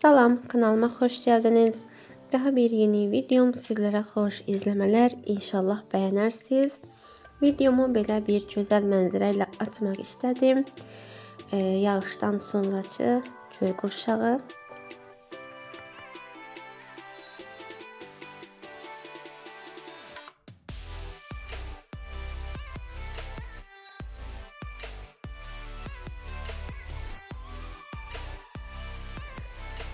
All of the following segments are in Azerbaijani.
Salam, kanalıma hoş geldiniz. Daha bir yeni videom sizlere hoş izlemeler. İnşallah beğenirsiniz. Videomu belə bir gözəl mənzərə ilə açmaq istədim. Ee, yağışdan sonraki köy qurşağı.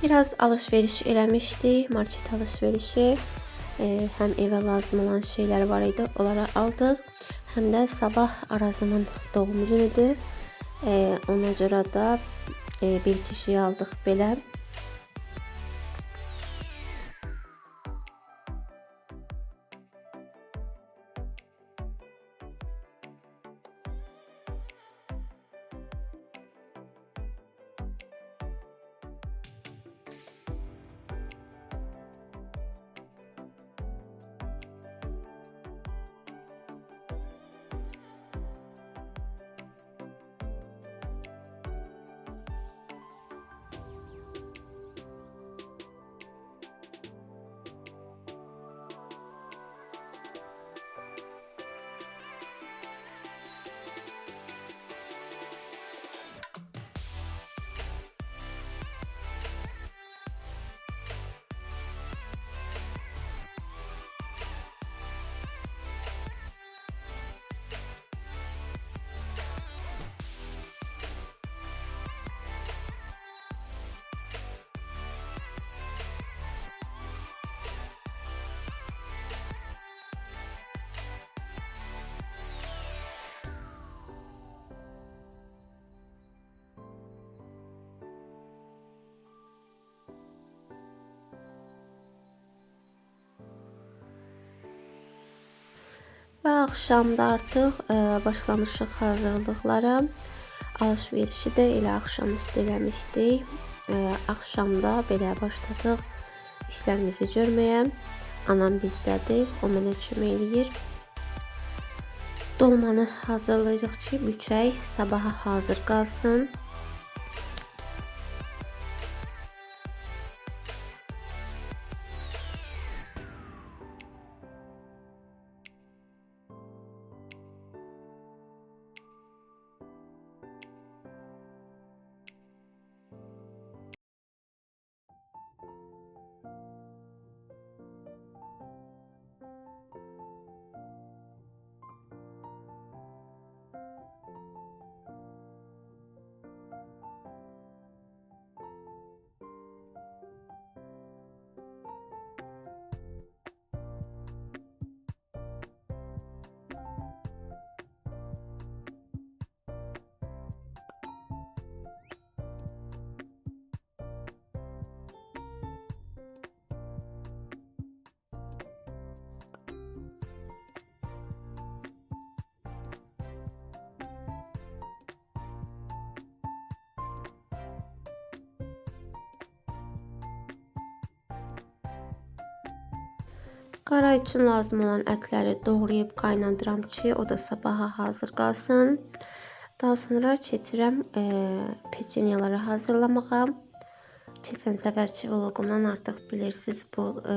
Biraz alışveriş eləmişdik. Market alışverişi. Ee, hem eve lazım olan şeyler var idi. Onları aldık. Hem de sabah Arazımın doğum günüdür. Ee, ona görə də e, bir kişiyi aldıq belə. Ve akşamda artık e, başlamışıq hazırlıqlara. Alışverişi də elə axşamüstü eləmişdik. E, axşamda belə başladıq işlərimizi görməyə. Anam bizdədir, o mənə kömək eləyir. Dolmanı hazırlayırıq ki, bükək sabaha hazır qalsın. Qara üçün lazım olan ətləri doğrayıb qaynadıram ki, o da sabaha hazır qalsın. Daha sonra keçirəm e, peçenyaları hazırlamağa. Keçən səfərki vloqumdan artıq bilirsiniz bu e,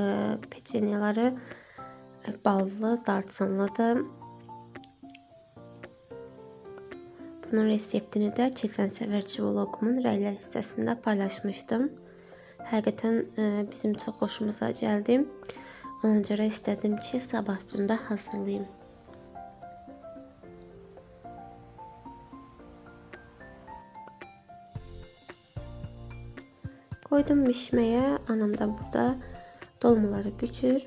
peçenyaları e, ballı, darçınlıdır. Bunun reseptini də keçən səfərki vloqumun rəylər hissəsində paylaşmışdım. Həqiqətən e, bizim çox xoşumuza gəldi. Ona görə istədim ki, sabahçında hazırlayım. Koydum bişməyə. Anam da burada dolmaları bükür.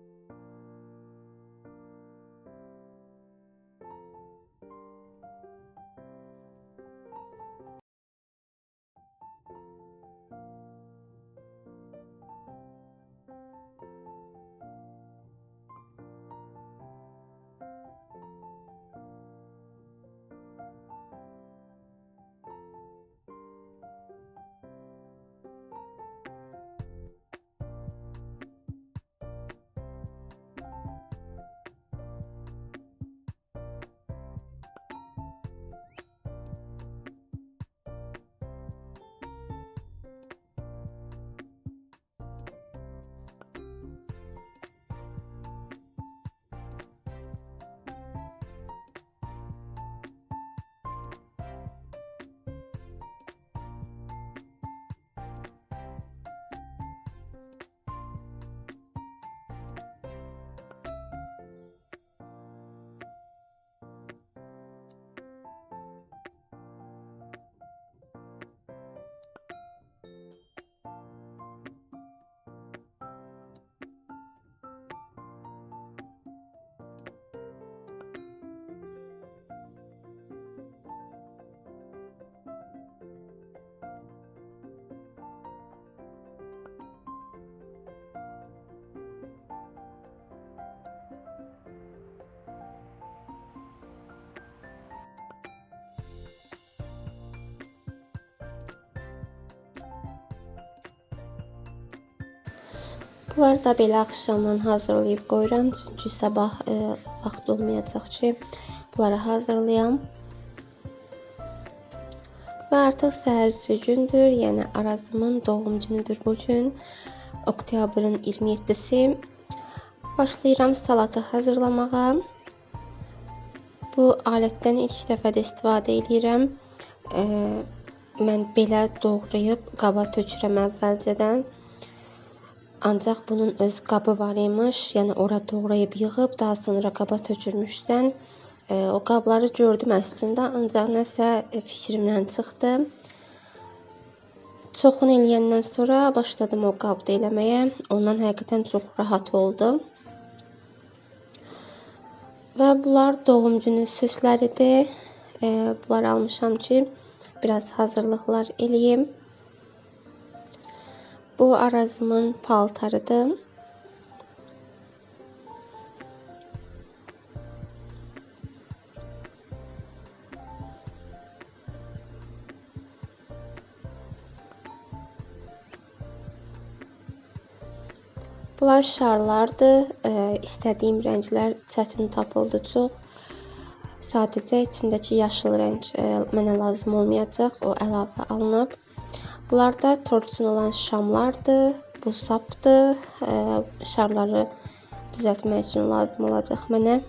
Bunları da belə axşamdan hazırlayıb qoyuram, çünki sabah e, vaxt olmayacaq ki, bunları hazırlayam. Və artıq səhərsi gündür, yəni Arazımın doğum günüdür bu gün. Oktyabrın 27-si. Başlayıram salatı hazırlamağa. Bu alətdən ilk dəfədə istifadə edirəm. E, mən belə doğrayıb qaba tökürəm əvvəlcədən. Ancaq bunun öz qabı var imiş. Yəni ora doğrayıb yığıb daha sonra qaba tökülmüşdən e, o qabları gördüm əslində, ancaq nəsə e, fikrimdən çıxdı. Çoxunu eləyəndən sonra başladım o qabda eləməyə. Ondan həqiqətən çox rahat oldu. Və bunlar doğum günü süsləridir. E, bunlar almışam ki, biraz hazırlıqlar eləyim. Bu Arazımın paltarıdır. Bunlar şarlardır. E, istədiyim rənglər çətin tapıldı çox. Sadəcə içindəki yaşıl rəng e, mənə lazım olmayacaq. O əlavə alınıb. Bunlar da tort üçün olan şamlardır. Bu sapdır. Şarları düzəltmək üçün lazım olacaq mənə.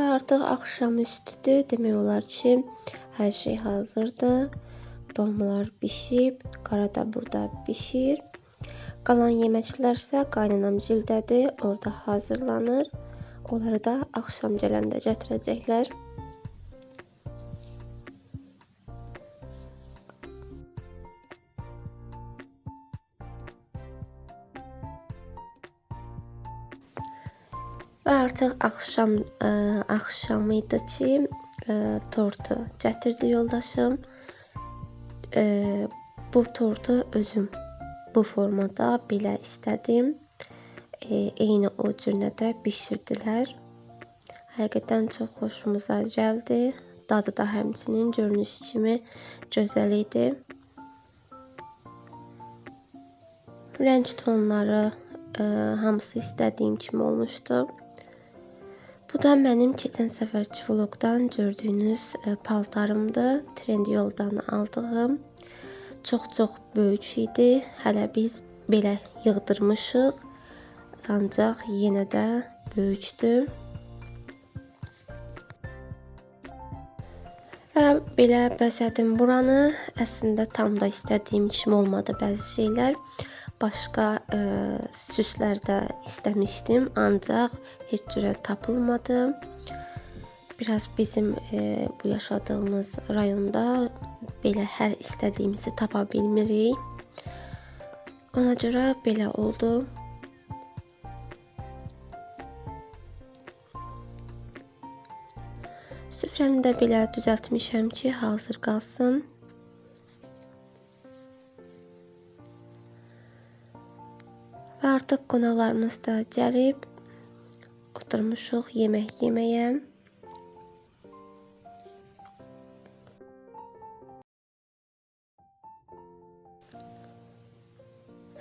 Və artıq axşamüstüdür. Demək olar ki, hər şey hazırdır. Dolmalar bişib, qara da burada bişir. Qalan yeməklər isə qaynanam gildədir, orada hazırlanır. Onları da axşam gələndə gətirəcəklər. Və artıq axşam ə, axşam idi ki, ə, tortu gətirdi yoldaşım. Ə, bu tortu özüm bu formada belə istədim. E, eyni o cürünə də bişirdilər. Həqiqətən çox xoşumuza gəldi. Dadı da həmçinin görünüşü kimi gözəl idi. Rəng tonları ə, hamısı istədiyim kimi olmuşdu. Bu da mənim keçən səfərki vloqdan gördüyünüz e, paltarımdır. Trendyoldan aldığım. Çox-çox böyük idi. Hələ biz belə yığdırmışıq. Ancaq yenə də böyükdür. Belə bəzədim buranı. Əslində tam da istədiyim kimi olmadı bəzi şeylər başqa ə, süslər də istəmişdim, ancaq heç cürə tapılmadı. Biraz bizim ə, bu yaşadığımız rayonda belə hər istədiyimizi tapa bilmirik. Ona görə belə oldu. Süfrəmi də belə düzəltmişəm ki, hazır qalsın. Və artıq qonaqlarımız da gəlib oturmuşuq yemək yeməyə.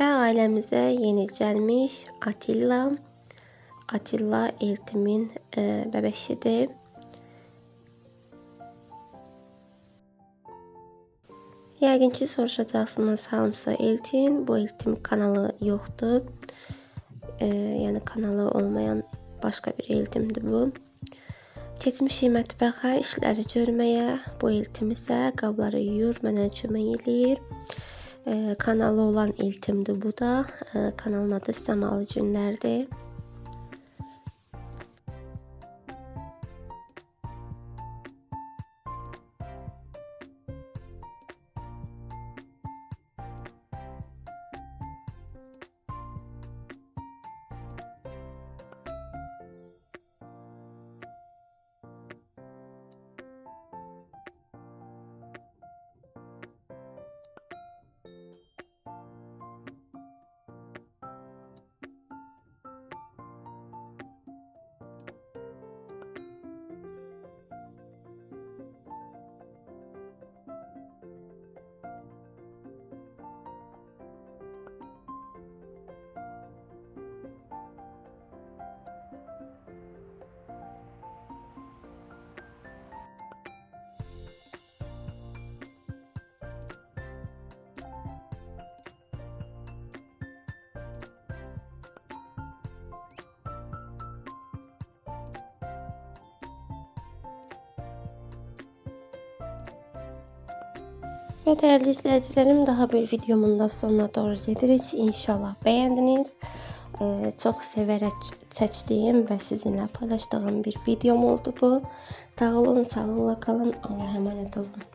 Və ailəmizə yeni gəlmiş Atilla. Atilla Eltimin e, bəbəşidir. Yəqin ki, soruşacaqsınız hansı Eltin? Bu Eltim kanalı yoxdur. E, yəni kanalı olmayan başqa bir Eltimdir bu. Keçmişik mətbəxə işləri görməyə. Bu Eltim isə qabları yuyur, mənə kömək eləyir. E, kanalı olan Eltimdir bu da. E, kanalın adı Səmalı Günlərdir. Ve değerli izleyicilerim daha bir videomun da sonuna doğru gedirik. İnşallah beğendiniz. Ee, çok severek seçtiğim ve sizinle paylaştığım bir videom oldu bu. Sağ olun, sağlıkla kalın. Allah'a emanet olun.